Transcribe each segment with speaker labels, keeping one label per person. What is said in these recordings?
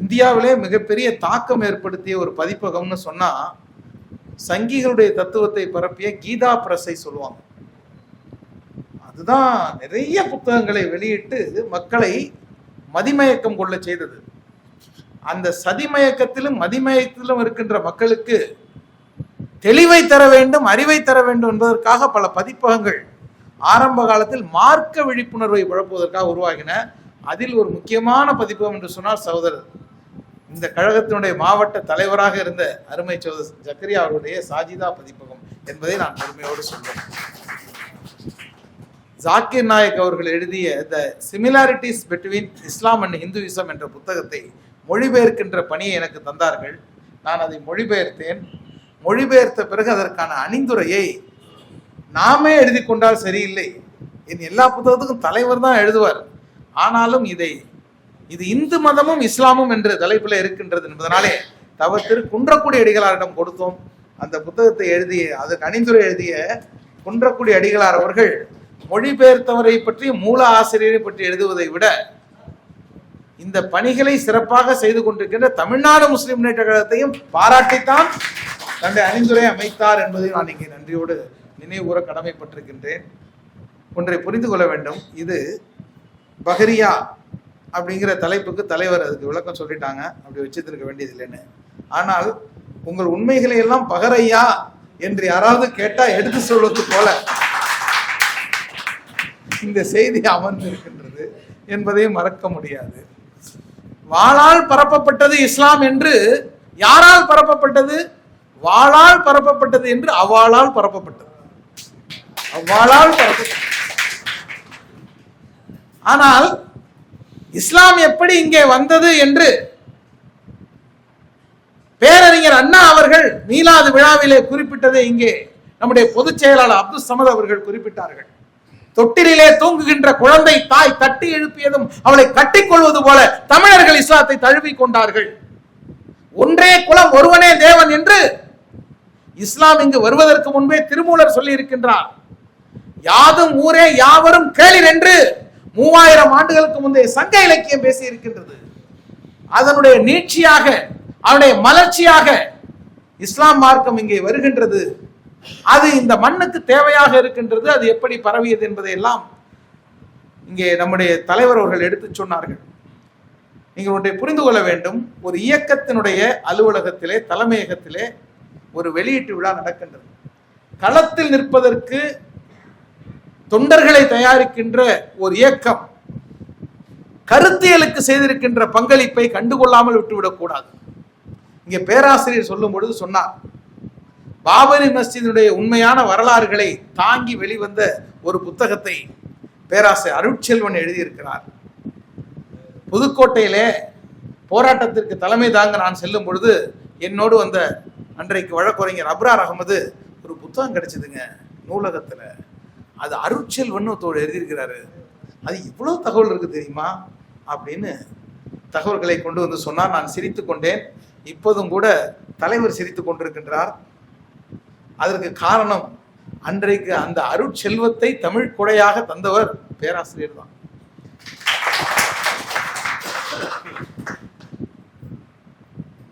Speaker 1: இந்தியாவிலே மிகப்பெரிய தாக்கம் ஏற்படுத்திய ஒரு பதிப்பகம்னு சொன்னா சங்கிகளுடைய தத்துவத்தை பரப்பிய கீதா பிரஸை சொல்லுவாங்க. அதுதான் நிறைய புத்தகங்களை வெளியிட்டு மக்களை மதிமயக்கம் கொள்ள செய்தது. அந்த சதிமயக்கத்திலும் மதிமயக்கத்திலும் இருக்கின்ற மக்களுக்கு தெளிவை தர வேண்டும் அறிவை தர வேண்டும் என்பதற்காக பல பதிப்பகங்கள் ஆரம்ப காலத்தில் மார்க்க விழிப்புணர்வை வழங்குவதற்காக உருவாகின. அதில் ஒரு முக்கியமான பதிப்பகம் என்று சொன்னார் சகோதரர் இந்த கழகத்தினுடைய மாவட்ட தலைவராக இருந்த அருமை சகோதரர் ஜக்கரியா அவருடைய சாஜிதா பதிப்பகம் என்பதை நான் பெருமையோடு சொல்வேன். ஜாக்கிர் நாயக் அவர்கள் எழுதிய the similarities between Islam and Hinduism என்ற புத்தகத்தை மொழிபெயர்க்கின்ற பணியை எனக்கு தந்தார்கள். நான் அதை மொழிபெயர்த்தேன். மொழிபெயர்த்த பிறகு அதற்கான அணிந்துரையை நாமே எழுதி கொண்டால் சரியில்லை. என் எல்லா புத்தகத்துக்கும் தலைவர் தான் எழுதுவார். ஆனாலும் இதை இது இந்து மதமும் இஸ்லாமும் என்ற தலைப்பில் இருக்கின்றது என்பதனாலே தவ குன்றக்குடி அடிகளாரிடம் கொடுத்தோம். அந்த புத்தகத்தை எழுதிய அதற்கு அணிந்துரை எழுதிய குன்றக்குடி அடிகளார் அவர்கள் மொழிபெயர்த்தவரை பற்றி மூல ஆசிரியரை பற்றி எழுதுவதை விட இந்த பணிகளை சிறப்பாக செய்து கொண்டிருக்கின்ற தமிழ்நாடு முஸ்லிம் முன்னேற்ற கழகத்தையும் பாராட்டித்தான் தன்னுடைய அணிந்துரை அமைத்தார் என்பதை நான் இங்கே நன்றியோடு நினைவுகூர கடமைப்பட்டிருக்கின்றேன். ஒன்றை புரிந்து கொள்ள வேண்டும். இது பஹரியா அப்படிங்கிற தலைப்புக்கு தலைவர் அதுக்கு விளக்கம் சொல்லிட்டாங்க. அப்படி வச்சிருந்திருக்க வேண்டியது இல்லைன்னு ஆனால் உங்கள் உண்மைகளை எல்லாம் பகரையா என்று யாராவது கேட்டா எடுத்து சொல்வது போல இந்த செய்தி அமர்ந்திருக்கின்றது என்பதையும் மறக்க முடியாது. வாளால் பரப்பப்பட்டது இஸ்லாம் என்று யாரால் பரப்பப்பட்டது? வாளால் பரப்பப்பட்டது என்று அவ்வாளால் பரப்பப்பட்டது. அவ்வாளால் பரப்பப்பட்டது ஆனால் இஸ்லாம் எப்படி இங்கே வந்தது என்று பேரறிஞர் அண்ணா அவர்கள் மீலாது விழாவிலே குறிப்பிட்டதை இங்கே நம்முடைய பொதுச் செயலாளர் அப்துல் சமத் அவர்கள் குறிப்பிட்டார்கள். தொட்டிலே தூங்குகின்ற குழந்தை தாய் தட்டி எழுப்பியதும் அவளை கட்டிக்கொள்வது போல தமிழர்கள் இஸ்லாத்தை தழுவி கொண்டார்கள். ஒன்றே குலம் ஒருவனே தேவன் என்று இஸ்லாம் இங்கு வருவதற்கு முன்பே திருமூலர் சொல்லி இருக்கின்றார் யாதும் ஊரே யாவரும் கேளிர் என்று மூவாயிரம் ஆண்டுகளுக்கு முந்தைய சங்க இலக்கியம் பேசி இருக்கின்றது அதனுடைய நீட்சியாக அவனுடைய மலர்ச்சியாக இஸ்லாம் மார்க்கம் இங்கே வருகின்றது. அது இந்த மண்ணுக்கு தேவையாக இருக்கின்றது அது எப்படி பரவியது என்பதை எல்லாம் இங்கே நம்முடைய தலைவர் அவர்கள் எடுத்து சொன்னார்கள். நீங்கள் ஒன்றை புரிந்து கொள்ள வேண்டும். ஒரு இயக்கத்தினுடைய அலுவலகத்திலே தலைமையகத்திலே ஒரு வெளியீட்டு விழா நடக்கின்றது. களத்தில் நிற்பதற்கு தொண்டர்களை தயாரிக்கின்ற ஒரு இயக்கம் கருத்தியலுக்கு செய்திருக்கின்ற பங்களிப்பை கண்டுகொள்ளாமல் விட்டுவிடக்கூடாது இங்கே பேராசிரியர் சொல்லும் பொழுது சொன்னார் பாபரி மஸ்ஜிதுடைய உண்மையான வரலாறுகளை தாங்கி வெளிவந்த ஒரு புத்தகத்தை பேராசிரியர் அருட்செல்வன் எழுதியிருக்கிறார். புதுக்கோட்டையிலே போராட்டத்திற்கு தலைமை தாங்க நான் செல்லும் பொழுது என்னோடு வந்த அன்றைக்கு வழக்குரைஞர் அப்ரார் அகமது ஒரு புத்தகம் கிடைச்சதுங்க நூலகத்தில். அது அருட்செல்வன் ஒருத்தவர் எழுதியிருக்கிறாரு. அது இவ்வளோ தகவல் இருக்கு தெரியுமா? அப்படின்னு தகவல்களை கொண்டு வந்து சொன்னார் நான் சிரித்து கொண்டேன். இப்போதும் கூட தலைவர் சிரித்து கொண்டிருக்கின்றார். அதற்கு காரணம் அன்றைக்கு அந்த அருட்செல்வத்தை தமிழ் கொடையாக தந்தவர் பேராசிரியர் தான்.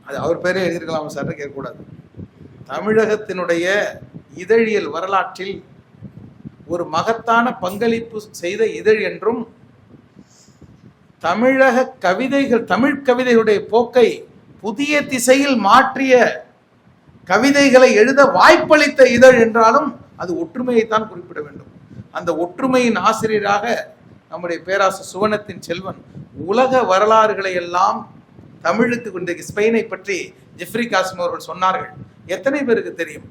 Speaker 1: அது அவர் பேரே எழுதியிருக்கலாம் சார்? கேட்கக்கூடாது. தமிழகத்தினுடைய இதழியல் வரலாற்றில் ஒரு மகத்தான பங்களிப்பு செய்த இதழ் என்றும் தமிழக கவிதைகள் தமிழ் கவிதைகளுடைய போக்கை புதிய திசையில் மாற்றிய கவிதைகளை எழுத வாய்ப்பளித்த இதழ் என்றாலும் அது ஒற்றுமையைத்தான் குறிப்பிட வேண்டும். அந்த ஒற்றுமையின் ஆசிரியராக நம்முடைய பேராசு சுவனத்தின் செல்வன் உலக வரலாறுகளை எல்லாம் தமிழுக்கு இன்றைக்கு ஸ்பெயினை பற்றி ஜெஃப்ரி காசிம் அவர்கள் சொன்னார்கள். எத்தனை பேருக்கு தெரியும்?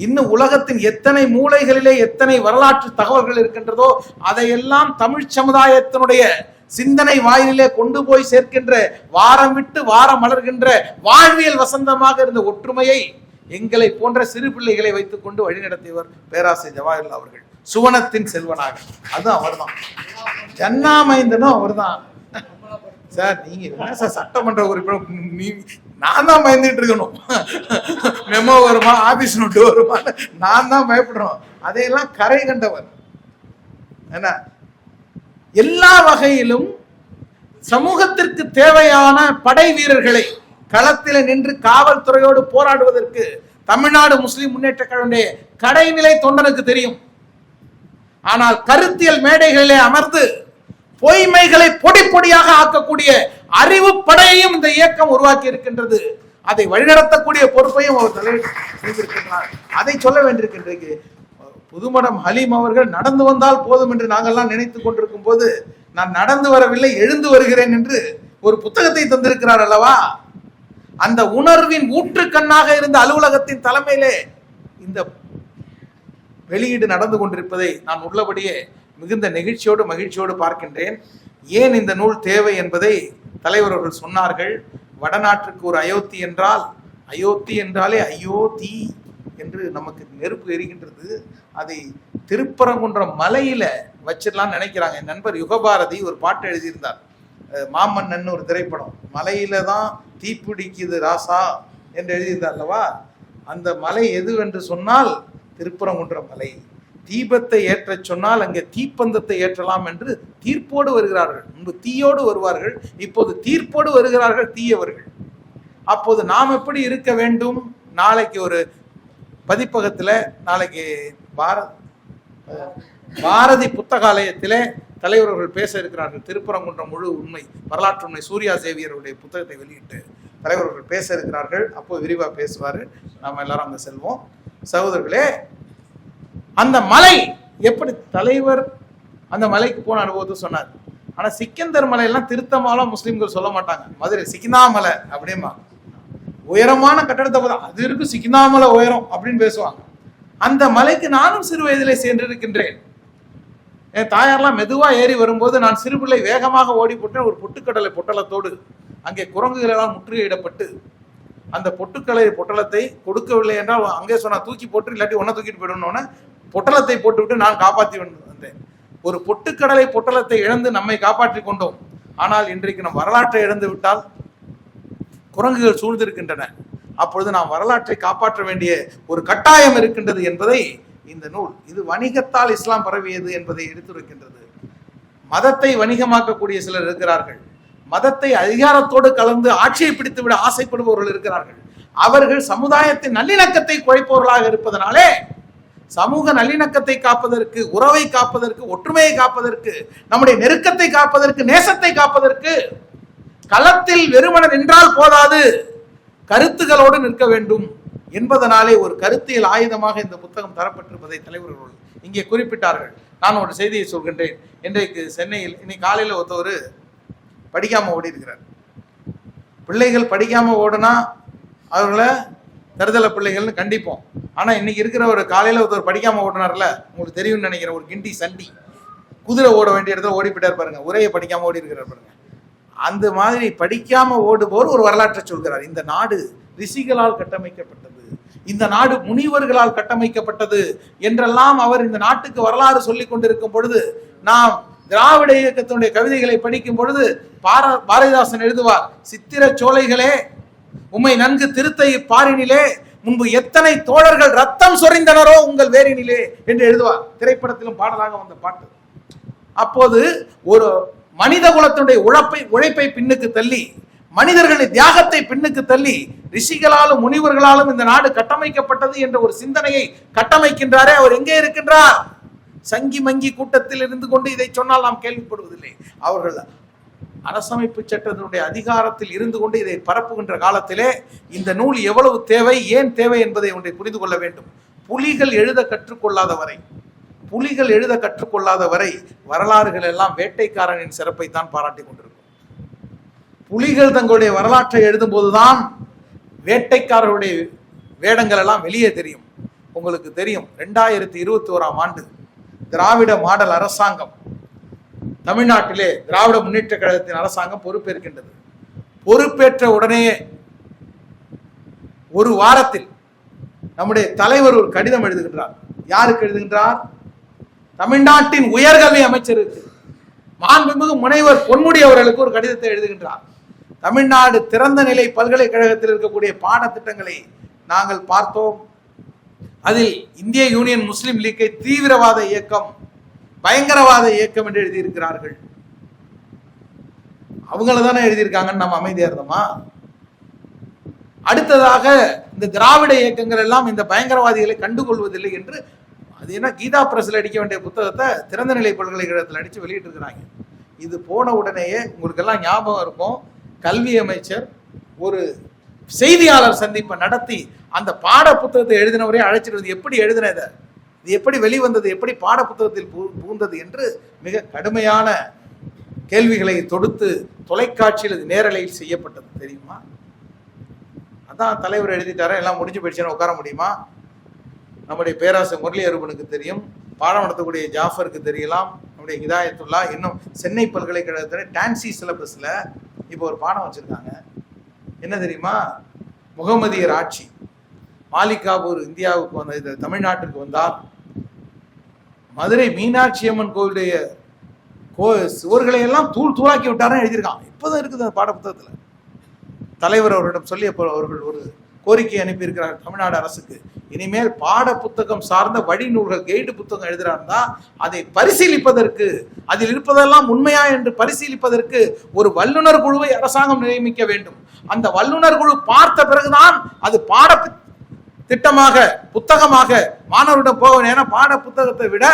Speaker 1: இன்னும் உலகத்தின் எத்தனை மூலைகளிலே எத்தனை வரலாற்று தகவல்கள் இருக்கின்றதோ அதையெல்லாம் தமிழ் சமுதாயத்தினுடைய சிந்தனை வாயிலே கொண்டு போய் சேர்க்கின்ற வாரம் விட்டு வாரம் மலர்கின்ற வாழ்வியல் வசந்தமாக இருந்த ஒற்றுமையை எங்களை போன்ற சிறு பிள்ளைகளை வைத்துக் கொண்டு வழிநடத்தியவர் பேராசிரியர் ஜவஹர்லால் அவர்கள். சுவனத்தின் செல்வனாக. அது அவர்தான். ஜன்னாமைந்தனும் அவர்தான். சார் நீங்க என்ன சார் சட்டமன்ற உறுப்பினர்? நீ நான் தான் பயந்துட்டு இருக்கணும். மெமோ வருமா ஆபீஸ் நோட்டு வருமா நான் தான் பயப்படுறோம். அதையெல்லாம் கரை கண்டவர். என்ன? எல்லா வகையிலும் சமூகத்திற்கு தேவையான படை வீரர்களை களத்தில் நின்று காவல்துறையோடு போராடுவதற்கு தமிழ்நாடு முஸ்லிம் முன்னேற்ற கழகனுடைய கடைநிலை தொண்டனுக்கு தெரியும். ஆனால் கருத்தியல் மேடைகளிலே அமர்ந்து பொய்மைகளை பொடி பொடியாக ஆக்கக்கூடிய அறிவு படையையும் இந்த இயக்கம் உருவாக்கி இருக்கின்றது. அதை வழிநடத்தக்கூடிய பொறுப்பையும் அவர் தலைவர் அதை சொல்ல வேண்டியிருக்கின்றது புதுமடம் ஹலீம் அவர்கள் நடந்து வந்தால் போதும் என்று நாங்கள்லாம் நினைத்துக் கொண்டிருக்கும் போது நான் நடந்து வரவில்லை எழுந்து வருகிறேன் என்று ஒரு புத்தகத்தை தந்திருக்கிறார் அல்லவா? அந்த உணர்வின் ஊற்றுக்கண்ணாக இருந்த அலுவலகத்தின் தலைமையிலே இந்த வெளியீடு நடந்து கொண்டிருப்பதை நான் உள்ளபடியே மிகுந்த நெகிழ்ச்சியோடு மகிழ்ச்சியோடு பார்க்கின்றேன். ஏன் இந்த நூல் தேவை என்பதை தலைவர் அவர்கள் சொன்னார்கள். வடநாட்டுக்கு ஒரு அயோத்தி என்றால் அயோத்தி என்றாலே அயோத்தி என்று நமக்கு நெருப்பு எரிகின்றது. அதை திருப்பரங்குன்றம் மலையில வச்சிடலாம்னு நினைக்கிறாங்க. என் நண்பர் யுகபாரதி ஒரு பாட்டு எழுதியிருந்தார். மாமன்னன் ஒரு திரைப்படம். மலையில தான் தீப்பிடிக்குது ராசா என்று எழுதியிருந்தார் அல்லவா? அந்த மலை எதுவென்று சொன்னால் திருப்பரங்குன்றம் மலை. தீபத்தை ஏற்றச் சொன்னால் அங்கே தீப்பந்தத்தை ஏற்றலாம் என்று தீர்ப்போடு வருகிறார்கள். முன்பு தீயோடு வருவார்கள் இப்போது தீர்ப்போடு வருகிறார்கள் தீயவர்கள். அப்போது நாம் எப்படி இருக்க வேண்டும்? நாளைக்கு ஒரு பதிப்பகத்தில் நாளைக்கு பாரத் பாரதி புத்தகாலயத்திலே தலைவர்கள் பேச இருக்கிறார்கள். திருப்பரங்குன்றம் முழு உண்மை வரலாற்று உண்மை. சூர்யா சேவியருடைய புத்தகத்தை வெளியிட்டு தலைவர்கள் பேச இருக்கிறார்கள். அப்போ விரிவாக பேசுவார். நாம் எல்லாரும் அங்கே செல்வோம். சகோதரர்களே அந்த மலை எப்படி தலைவர் அந்த மலைக்கு போன அனுபவத்தை சொன்னார். ஆனா சிக்கந்தர் மலையெல்லாம் திருத்தமாலாம் முஸ்லீம்கள் சொல்ல மாட்டாங்க. மதுரை சிக்கினாமலை அப்படிமா உயரமான கட்டடத்தை பார்த்தா அது இருக்கு சிக்கினாமலை உயரம் அப்படின்னு பேசுவாங்க. அந்த மலைக்கு நானும் சிறு வயதிலே சென்றிருக்கின்றேன் என் தாயார்லாம் மெதுவா ஏறி வரும்போது நான் சிறுபிள்ளை வேகமாக ஓடி போட்டேன் ஒரு பொட்டுக்கடலை பொட்டலத்தோடு அங்கே குரங்குகளெல்லாம் முற்றுகையிடப்பட்டு அந்த பொட்டுக்கலை பொட்டலத்தை கொடுக்கவில்லை என்றால் அங்கே சொன்னா தூக்கி போட்டு இல்லாட்டி ஒன்ன தூக்கிட்டு போயிடணும்னு பொட்டலத்தை போட்டுவிட்டு நான் காப்பாற்றி வந்தேன். ஒரு பொட்டுக்கடலை பொட்டலத்தை இழந்து நம்மை காப்பாற்றி கொண்டோம். ஆனால் இன்றைக்கு நம் வரலாற்றை இழந்து விட்டால் குரங்குகள் சூழ்ந்திருக்கின்றன. அப்பொழுது நாம் வரலாற்றை காப்பாற்ற வேண்டிய ஒரு கட்டாயம் இருக்கின்றது என்பதை இந்த நூல் இது வணிகத்தால் இஸ்லாம் பரவியது என்பதை எடுத்துரைக்கின்றது. மதத்தை வணிகமாக்கக்கூடிய சிலர் இருக்கிறார்கள். மதத்தை அதிகாரத்தோடு கலந்து ஆட்சியை பிடித்து விட ஆசைப்படுபவர்கள் இருக்கிறார்கள். அவர்கள் சமுதாயத்தின் நல்லிணக்கத்தை குறைப்பவர்களாக இருப்பதனாலே சமூக நல்லிணக்கத்தை காப்பதற்கு உறவை காப்பதற்கு ஒற்றுமையை காப்பதற்கு நம்முடைய நெருக்கத்தை காப்பதற்கு நேசத்தை காப்பதற்கு களத்தில் வெறுமன நின்றால் போதாது. கருத்துகளோடு நிற்க வேண்டும் என்பதனாலே ஒரு கருத்தியல் ஆயுதமாக இந்த புத்தகம் தரப்பட்டிருப்பதை தலைவர்கள் இங்கே குறிப்பிட்டார்கள். நான் ஒரு செய்தியை சொல்கின்றேன். இன்றைக்கு சென்னையில் இன்னைக்கு காலையில் ஒருத்தவர் படிக்காமல் ஓடி இருக்கிறார் பிள்ளைகள் படிக்காமல் ஓடுனா அவர்களை தருதல பிள்ளைகள்னு கண்டிப்போம். ஆனால் இன்னைக்கு இருக்கிற ஒரு காலையில் ஒருத்தர் படிக்காமல் ஓடுனார்ல உங்களுக்கு தெரியும்னு நினைக்கிறேன் ஒரு கிண்டி சண்டி. குதிரை ஓட வேண்டிய இடத்துல ஓடி போயிட்டார் பாருங்க. உரையை படிக்காமல் ஓடி இருக்கிறார் பாருங்க. அந்த மாதிரி படிக்காமல் ஓடுபவர் ஒரு வரலாற்றை சொல்கிறார். இந்த நாடு ரிஷிகளால் கட்டமைக்கப்பட்டது. இந்த நாடு முனிவர்களால் கட்டமைக்கப்பட்டது என்றெல்லாம் அவர் இந்த நாட்டுக்கு வரலாறு சொல்லிக் கொண்டிருக்கும் பொழுது நாம் திராவிட இயக்கத்தினுடைய கவிதைகளை படிக்கும் பொழுது பார பாரதிதாசன் எழுதுவார் சித்திர சோலைகளே உம்மை நன்கு திருத்த பாரினிலே முன்பு எத்தனை தோழர்கள் ரத்தம் சொரிந்தனரோ உங்கள் வேரினிலே என்று எழுதுவார் திரைப்படத்திலும் பாடலாக வந்த பாட்டு. அப்போது ஒரு மனித குலத்தினுடைய உழைப்பை உழைப்பை பின்னுக்கு தள்ளி மனிதர்களின் தியாகத்தை பின்னுக்கு தள்ளி ரிஷிகளாலும் முனிவர்களாலும் இந்த நாடு கட்டமைக்கப்பட்டது என்ற ஒரு சிந்தனையை கட்டமைக்கின்றாரே அவர் எங்கே இருக்கின்றார்? சங்கி மங்கி கூட்டத்தில் இருந்து கொண்டு இதை சொன்னால் நாம் கேள்விப்படுவதில்லை. அவர்கள் அரசமைப்பு சட்டத்தினுடைய அதிகாரத்தில் இருந்து கொண்டு இதை பரப்புகின்ற காலத்திலே இந்த நூல் எவ்வளவு தேவை ஏன் தேவை என்பதை ஒன்றை புரிந்து கொள்ள வேண்டும். புலிகள் எழுத கற்றுக்கொள்ளாத வரை புலிகள் எழுத கற்றுக்கொள்ளாத வரை வரலாறுகள் எல்லாம் வேட்டைக்காரனின் சிறப்பை தான் பாராட்டி கொண்டிருக்கும். புலிகள் தங்களுடைய வரலாற்றை எழுதும் போதுதான் வேட்டைக்காரருடைய வேடங்கள் எல்லாம் வெளியே தெரியும். உங்களுக்கு தெரியும் ரெண்டாயிரத்தி இருபத்தி ஓராம் ஆண்டு திராவிட மாடல் அரசாங்கம் தமிழ்நாட்டிலே திராவிட முன்னேற்ற கழகத்தின் அரசாங்கம் பொறுப்பேற்கின்றது. பொறுப்பேற்ற உடனேயே ஒரு வாரத்தில் நம்முடைய தலைவர் ஒரு கடிதம் எழுதுகின்றார். யாருக்கு எழுதுகின்றார்? தமிழ்நாட்டின் உயர்கல்வி அமைச்சருக்கு. மாண்புமிகு முனைவர் பொன்முடி அவர்களுக்கு ஒரு கடிதத்தை எழுதுகின்றார். தமிழ்நாடு திறந்த நிலை பல்கலைக்கழகத்தில் இருக்கக்கூடிய பாடத்திட்டங்களை நாங்கள் பார்த்தோம். அதில் இந்திய யூனியன் முஸ்லீம் லீக்கை தீவிரவாத இயக்கம் பயங்கரவாத இயக்கம் என்று எழுதியிருக்கிறார்கள். அவங்கள தானே எழுதியிருக்காங்கன்னு நம்ம அமைதியா இருந்தோமா? அடுத்ததாக இந்த திராவிட இயக்கங்கள் எல்லாம் இந்த பயங்கரவாதிகளை கண்டுகொள்வதில்லை என்று அது என்ன கீதா பிரஸ்ல அடிக்க வேண்டிய புத்தகத்தை திறந்த நிலை பல்கலைக்கழகத்தில் அடிச்சு வெளியிட்டு இருக்கிறாங்க இது போன உடனேயே உங்களுக்கு எல்லாம் ஞாபகம் இருக்கும். கல்வி அமைச்சர் ஒரு செய்தியாளர் சந்திப்பை நடத்தி அந்த பாட புத்தகத்தை எழுதினவரே அழைச்சிட்டு வந்து எப்படி எழுதினத இது எப்படி வெளிவந்தது எப்படி பாட புத்தகத்தில் பூ- புகுந்தது என்று மிக கடுமையான கேள்விகளை தொடுத்து தொலைக்காட்சியில் இது நேரலையில் செய்யப்பட்டது தெரியுமா? அதான் தலைவர் எழுதிட்டாரா எல்லாம் முடிஞ்சு போயிடுச்சுன்னு உட்கார முடியுமா? நம்முடைய பேராசர் முரளி அருபனுக்கு தெரியும் பாடம் நடத்தக்கூடிய ஜாஃபருக்கு தெரியலாம் நம்முடைய ஹிதாயத்துல்லா இன்னும் சென்னை பல்கலைக்கழகத்தில் டான்சி சிலபஸில் இப்போ ஒரு பாடம் வச்சுருக்காங்க. என்ன தெரியுமா? முகமதியர் ஆட்சி. மாலிகாபூர் இந்தியாவுக்கு வந்த இது தமிழ்நாட்டுக்கு வந்தார் மதுரை மீனாட்சி அம்மன் கோவிலுடைய கோ சுவர்களை எல்லாம் தூள் தூளாக்கி விட்டாருன்னு எழுதியிருக்கான் இப்போதான் இருக்குது அந்த பாடப்புத்தகத்தில். தலைவர் அவரிடம் சொல்லி அப்போ அவர்கள் ஒரு கோரிக்கை அனுப்பியிருக்கிறார் தமிழ்நாடு அரசுக்கு. இனிமேல் பாட புத்தகம் சார்ந்த வழிநூல்கள் கைடு புத்தகம் எழுதுறாருந்தா அதை பரிசீலிப்பதற்கு அதில் இருப்பதெல்லாம் உண்மையா என்று பரிசீலிப்பதற்கு ஒரு வல்லுநர் குழுவை அரசாங்கம் நியமிக்க வேண்டும். அந்த வல்லுநர் குழு பார்த்த பிறகுதான் அது பாட திட்டமாக புத்தகமாக மாணவர்கிட்ட போக வேணும். ஏன்னா பாட புத்தகத்தை விட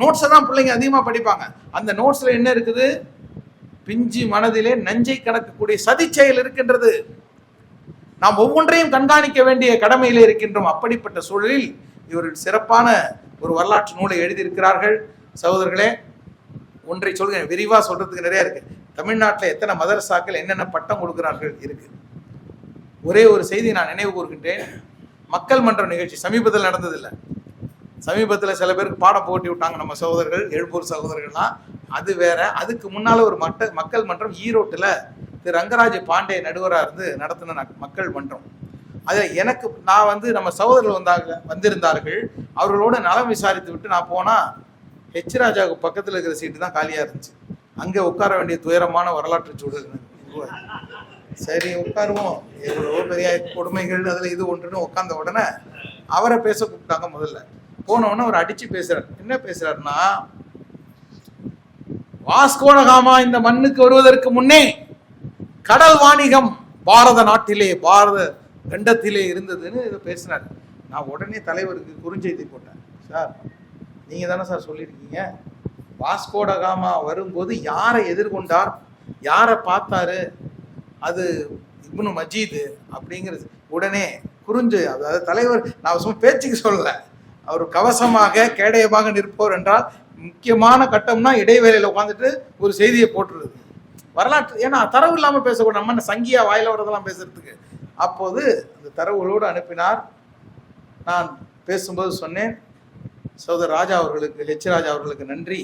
Speaker 1: நோட்ஸை தான் பிள்ளைங்க அதிகமாக படிப்பாங்க. அந்த நோட்ஸில் என்ன இருக்குது? பிஞ்சு மனதிலே நஞ்சை கடக்கக்கூடிய சதி செயல் இருக்கின்றது. நாம் ஒவ்வொன்றையும் கண்காணிக்க வேண்டிய கடமையில் இருக்கின்றோம். அப்படிப்பட்ட சூழலில் இவர்கள் சிறப்பான ஒரு வரலாற்று நூலை எழுதியிருக்கிறார்கள். சகோதரர்களே ஒன்றை சொல்கிறேன் விரிவாக சொல்றதுக்கு நிறைய இருக்கு. தமிழ்நாட்டில் எத்தனை மதரசாக்கள் என்னென்ன பட்டம் கொடுக்கிறார்கள்? இருக்கு. ஒரே ஒரு செய்தி நான் நினைவு கூறுகின்றேன் மக்கள் மன்ற நிகழ்ச்சி சமீபத்தில் நடந்ததில்லை. சமீபத்தில் சில பேருக்கு பாடம் போட்டி விட்டாங்க நம்ம சகோதரர்கள் எழுப்பூர் சகோதரர்கள்லாம். அது வேற. அதுக்கு முன்னால ஒரு மட்ட மக்கள் மன்றம் ஈரோட்டில் திரு ரங்கராஜ பாண்டே நடுவராக இருந்து நடத்தின மக்கள் மன்றம். அதில் எனக்கு நான் வந்து நம்ம சகோதரர்கள் வந்தாங்க வந்திருந்தார்கள். அவர்களோட நலம் விசாரித்து விட்டு நான் போனால் ஹெச் ராஜாவுக்கு பக்கத்தில் இருக்கிற சீட்டு தான் காலியாக இருந்துச்சு. அங்கே உட்கார வேண்டிய துயரமான வரலாற்று சூழல் சரி உட்காருவோம். எவ்வளவோ பெரிய கொடுமைகள் அதில் இது ஒன்றுன்னு உட்கார்ந்த உடனே அவரை பேச கூப்பிட்டாங்க முதல்ல. போன உடனே அவர் அடிச்சு பேசுறாரு. என்ன பேசுறாருன்னா வாஸ்கோடகாமா இந்த மண்ணுக்கு வருவதற்கு முன்னே கடல் வாணிகம் பாரத நாட்டிலே பாரத கண்டத்திலே இருந்ததுன்னு இதை பேசினார் நான் உடனே தலைவருக்கு குறுஞ்செய்தி போட்டேன். சார் நீங்க தானே சார் சொல்லியிருக்கீங்க? வாஸ்கோடகாமா வரும்போது யாரை எதிர்கொண்டார்? யாரை பார்த்தாரு? அது இப்னு மஜீது அப்படிங்கிறது. உடனே குறிஞ்சு அதாவது தலைவர் நான் சும்மா பேச்சுக்கு சொல்லலை. அவர் கவசமாக கேடயமாக நிற்போர் என்றால் முக்கியமான கட்டம்னா இடைவேளையில் உட்காந்துட்டு ஒரு செய்தியை போட்டுருது. வரலாற்று ஏன்னா தரவு இல்லாமல் பேசக்கூடாது. நம்ம என்ன சங்கியா வாயில வரதெல்லாம் பேசுறதுக்கு. அப்போது அந்த தரவுகளோடு அனுப்பினார். நான் பேசும்போது சொன்னேன் சௌதர் ராஜா அவர்களுக்கு ஹெச் ராஜா அவர்களுக்கு நன்றி.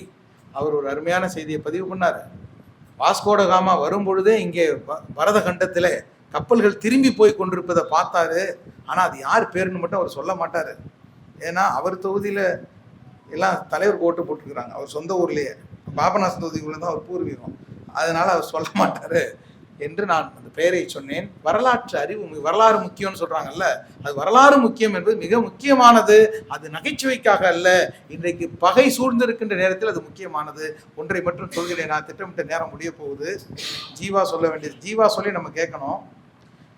Speaker 1: அவர் ஒரு அருமையான செய்தியை பதிவு பண்ணார். வாஸ்கோடகாமா வரும்பொழுதே இங்கே ப- பரத கண்டத்தில் கப்பல்கள் திரும்பி போய் கொண்டிருப்பதை பார்த்தாரு. ஆனால் அது யார் பேருன்னு மட்டும் அவர் சொல்ல மாட்டார். ஏன்னா அவர் தொகுதியில் எல்லாம் தலைவர் ஓட்டு போட்டிருக்கிறாங்க. அவர் சொந்த ஊர்லேயே. பாபநாசன் தொகுதிக்குள்ளே தான் அவர் பூர்வீகம். அதனால் அவர் சொல்ல மாட்டார். என்று நான் அந்த பெயரை சொன்னேன். வரலாற்று அறிவு வரலாறு முக்கியம்னு சொல்றாங்கல்ல அது வரலாறு முக்கியம் என்பது மிக முக்கியமானது. அது நகைச்சுவைக்காக அல்ல. இன்றைக்கு பகை சூழ்ந்திருக்கின்ற நேரத்தில் அது முக்கியமானது. ஒன்றை மட்டும் சொல்கிறேன். நான் திட்டமிட்ட நேரம் முடிய போகுது. ஜீவா சொல்ல வேண்டியது. ஜீவா சொல்லி நம்ம கேட்கணும்.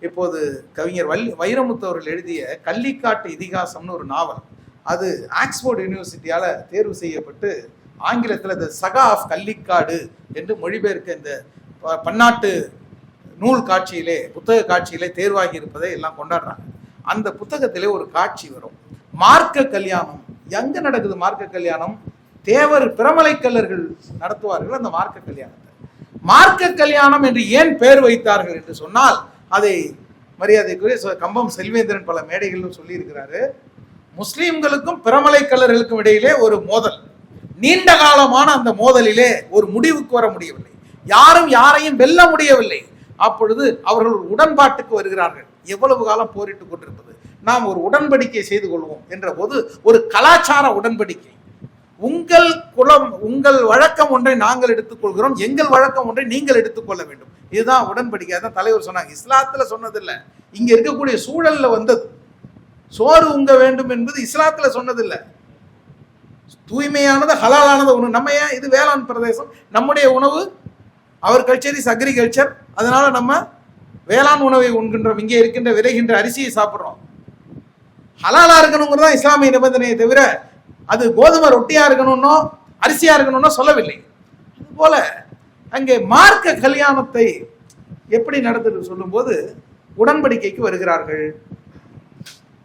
Speaker 1: இப்போது கவிஞர் வள்ளி வைரமுத்து அவர்கள் எழுதிய கள்ளிக்காட்டு இதிகாசம்னு ஒரு நாவல். அது ஆக்ஸ்போர்ட் யூனிவர்சிட்டியால் தேர்வு செய்யப்பட்டு ஆங்கிலத்தில் த சகா ஆஃப் கள்ளிக்காடு என்று மொழிபெயர்க்க இந்த ப- பன்னாட்டு நூல் காட்சியிலே புத்தக காட்சியிலே தேர்வாகி இருப்பதை எல்லாம் கொண்டாடுறாங்க. அந்த புத்தகத்திலே ஒரு காட்சி வரும். மார்க்க கல்யாணம். எங்க நடக்குது மார்க்க கல்யாணம்? தேவர் பிரமலைக்கல்லர்கள் நடத்துவார்கள் அந்த மார்க்க கல்யாணத்தை. மார்க்க கல்யாணம் என்று ஏன் பெயர் வைத்தார்கள் என்று சொன்னால் அதை மரியாதைக்குரிய கம்பம் செல்வேந்திரன் பல மேடைகளிலும் சொல்லியிருக்கிறாரு. முஸ்லீம்களுக்கும் பிரமலை கல்லர்களுக்கும் இடையிலே ஒரு மோதல். நீண்ட காலமான அந்த மோதலிலே ஒரு முடிவுக்கு வர முடியவில்லை. யாரும் யாரையும் வெல்ல முடியவில்லை. அப்பொழுது அவர்கள் ஒரு உடன்பாட்டுக்கு வருகிறார்கள். எவ்வளவு காலம் போரிட்டுக் கொண்டிருப்பது? நாம் ஒரு உடன்படிக்கை செய்து கொள்வோம் என்ற போது ஒரு கலாச்சார உடன்படிக்கை. உங்கள் குலம் உங்கள் வழக்கம் ஒன்றை நாங்கள் எடுத்துக்கொள்கிறோம் எங்கள் வழக்கம் ஒன்றை நீங்கள் எடுத்துக்கொள்ள வேண்டும். இதுதான் உடன்படிக்கை. அதான் தலைவர் சொன்னாங்க. இஸ்லாத்துல சொன்னதில்லை. இங்க இருக்கக்கூடிய சூழல்ல வந்தது. சோறு உங்க வேண்டும் என்பது இஸ்லாத்துல சொன்னதில்லை. தூய்மையானது ஹலாலானது உணவு நம்ம ஏன் இது வேளாண் பிரதேசம்? நம்முடைய உணவு அவர் கல்ச்சர் இஸ் அக்ரிகல்ச்சர் அதனால நம்ம வேளாண் உணவை உண்கின்றோம் இங்கே இருக்கின்ற விளைகின்ற அரிசியை சாப்பிட்றோம். ஹலாலா இருக்கணுங்கிறது தான் இஸ்லாமிய நிபந்தனையை தவிர அது கோதுமை ரொட்டியா இருக்கணும்னோ அரிசியா இருக்கணும்னோ சொல்லவில்லை. அதுபோல அங்கே மார்க்க கல்யாணத்தை எப்படி நடந்தது சொல்லும்போது உடன்படிக்கைக்கு வருகிறார்கள்.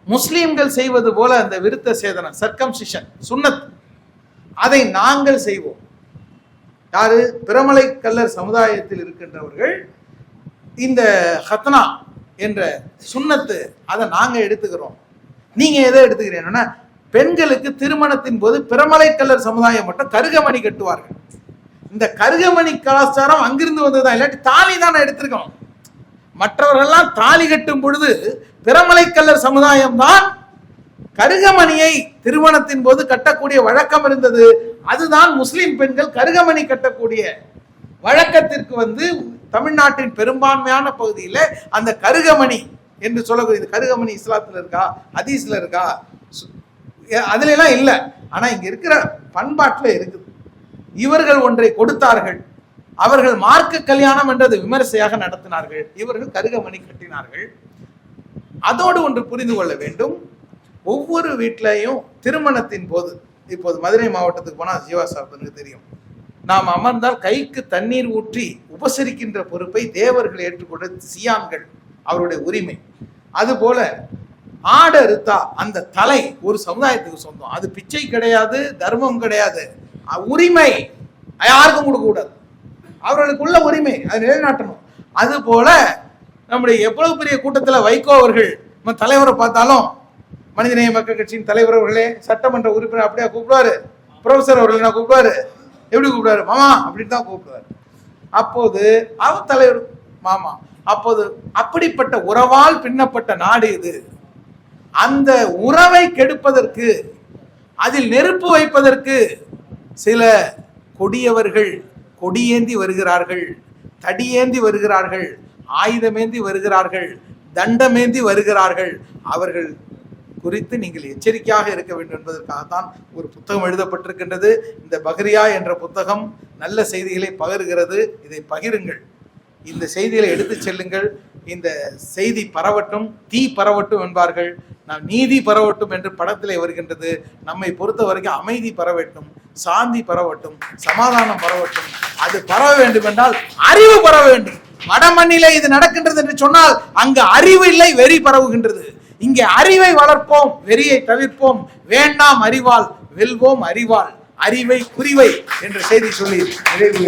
Speaker 1: முஸ்லீம்கள் செய்வது போல அந்த விருத்த சேதனம் சர்க்கம்சிஷன் சுண்ணத் அதை நாங்கள் செய்வோம். யாரு? பிரமலை கல்லர் சமுதாயத்தில் இருக்கின்றவர்கள். இந்த ஹத்னா என்ற சுண்ணத்து அதை நாங்க எடுத்துக்கிறோம். நீங்க எதை எடுத்துக்கிறீங்கன்னா பெண்களுக்கு திருமணத்தின் போது பிரமலை கல்லர் சமுதாயம் மட்டும் கருகமணி கட்டுவார்கள். இந்த கருகமணி கலாச்சாரம் அங்கிருந்து வந்ததுதான். இல்லாட்டி தாலி தான் எடுத்திருக்கோம் மற்றவர்கள்லாம் தாலி கட்டும் பொழுது பிரமலைக்கல்லர் சமுதாயம் தான் கருகமணியை திருமணத்தின் போது கட்டக்கூடிய வழக்கம் இருந்தது. அதுதான் முஸ்லிம் பெண்கள் கருகமணி கட்டக்கூடிய வழக்கத்திற்கு வந்து தமிழ்நாட்டின் பெரும்பான்மையான பகுதியில் அந்த கருகமணி என்று சொல்லக்கூடிய இந்த கருகமணி இஸ்லாத்தில் இருக்கா ஹதீஸ்ல இருக்கா? சு- அதுல எல்லாம் இல்லை. ஆனால் இங்கே இருக்கிற பண்பாட்டில் இருக்குது. இவர்கள் ஒன்றை கொடுத்தார்கள். அவர்கள் மார்க்க கல்யாணம் என்றது விமரிசையாக நடத்தினார்கள். இவர்கள் கருகமணி கட்டினார்கள். அதோடு ஒன்று புரிந்து கொள்ள வேண்டும். ஒவ்வொரு வீட்டிலையும் திருமணத்தின் போது இப்போது மதுரை மாவட்டத்துக்கு போனால் ஜீவா சாப்பிடுங்க தெரியும். நாம் அமர்ந்தால் கைக்கு தண்ணீர் ஊற்றி உபசரிக்கின்ற பொறுப்பை தேவர்கள் ஏற்றுக்கொண்ட சியான்கள் அவருடைய உரிமை. அதுபோல ஆடு அறுத்தா அந்த தலை ஒரு சமுதாயத்துக்கு சொந்தம். அது பிச்சை கிடையாது தர்மம் கிடையாது. உரிமை யாருக்கும் கொடுக்கக்கூடாது அவர்களுக்குள்ள உரிமை அதை நிலைநாட்டணும். அது போல நம்முடைய எவ்வளவு பெரிய கூட்டத்தில் வைகோ அவர்கள் நம்ம தலைவரை பார்த்தாலும் மனிதநேய மக்கள் கட்சியின் தலைவர் அவர்களே சட்டமன்ற உறுப்பினர் அப்படியே கூப்பிடுவாரு? ப்ரொஃபசர் அவர்கள் என்ன கூப்பிடுவாரு? எப்படி கூப்பிடுவாரு? மாமா அப்படின்னு தான் கூப்பிடுவாரு. அப்போது அவர் தலைவர் மாமா அப்போது அப்படிப்பட்ட உறவால் பின்னப்பட்ட நாடு இது. அந்த உறவை கெடுப்பதற்கு அதில் நெருப்பு வைப்பதற்கு சில கொடியவர்கள் கொடியேந்தி வருகிறார்கள் தடியேந்தி வருகிறார்கள் ஆயுதமேந்தி வருகிறார்கள் தண்டமேந்தி வருகிறார்கள். அவர்கள் குறித்து நீங்கள் எச்சரிக்கையாக இருக்க வேண்டும் என்பதற்காகத்தான் ஒரு புத்தகம் எழுதப்பட்டிருக்கின்றது. இந்த பஹ்ரியா என்ற புத்தகம் நல்ல செய்திகளை பகிர்கிறது. இதை பகிருங்கள். இந்த செய்திகளை எடுத்துச் செல்லுங்கள். இந்த செய்தி பரவட்டும் தீ பரவட்டும் என்பார்கள். நாம் நீதி பரவட்டும் என்று படத்திலே வருகின்றது. நம்மை பொறுத்த வரைக்கும் அமைதி பரவட்டும் சாந்தி பரவட்டும் சமாதானம் பரவட்டும். அது பரவ வேண்டும் என்றால் அறிவு பரவ வேண்டும். வடமண்ணிலே இது நடக்கின்றது என்று சொன்னால் அங்கு அறிவு இல்லை வெறி பரவுகின்றது. இங்கே அறிவை வளர்ப்போம் வெறியை தவிர்ப்போம். வேண்டாம் அறிவால் வெல்வோம் அறிவால். அறிவை குறிவை என்ற செய்தி சொல்லி நிறைவு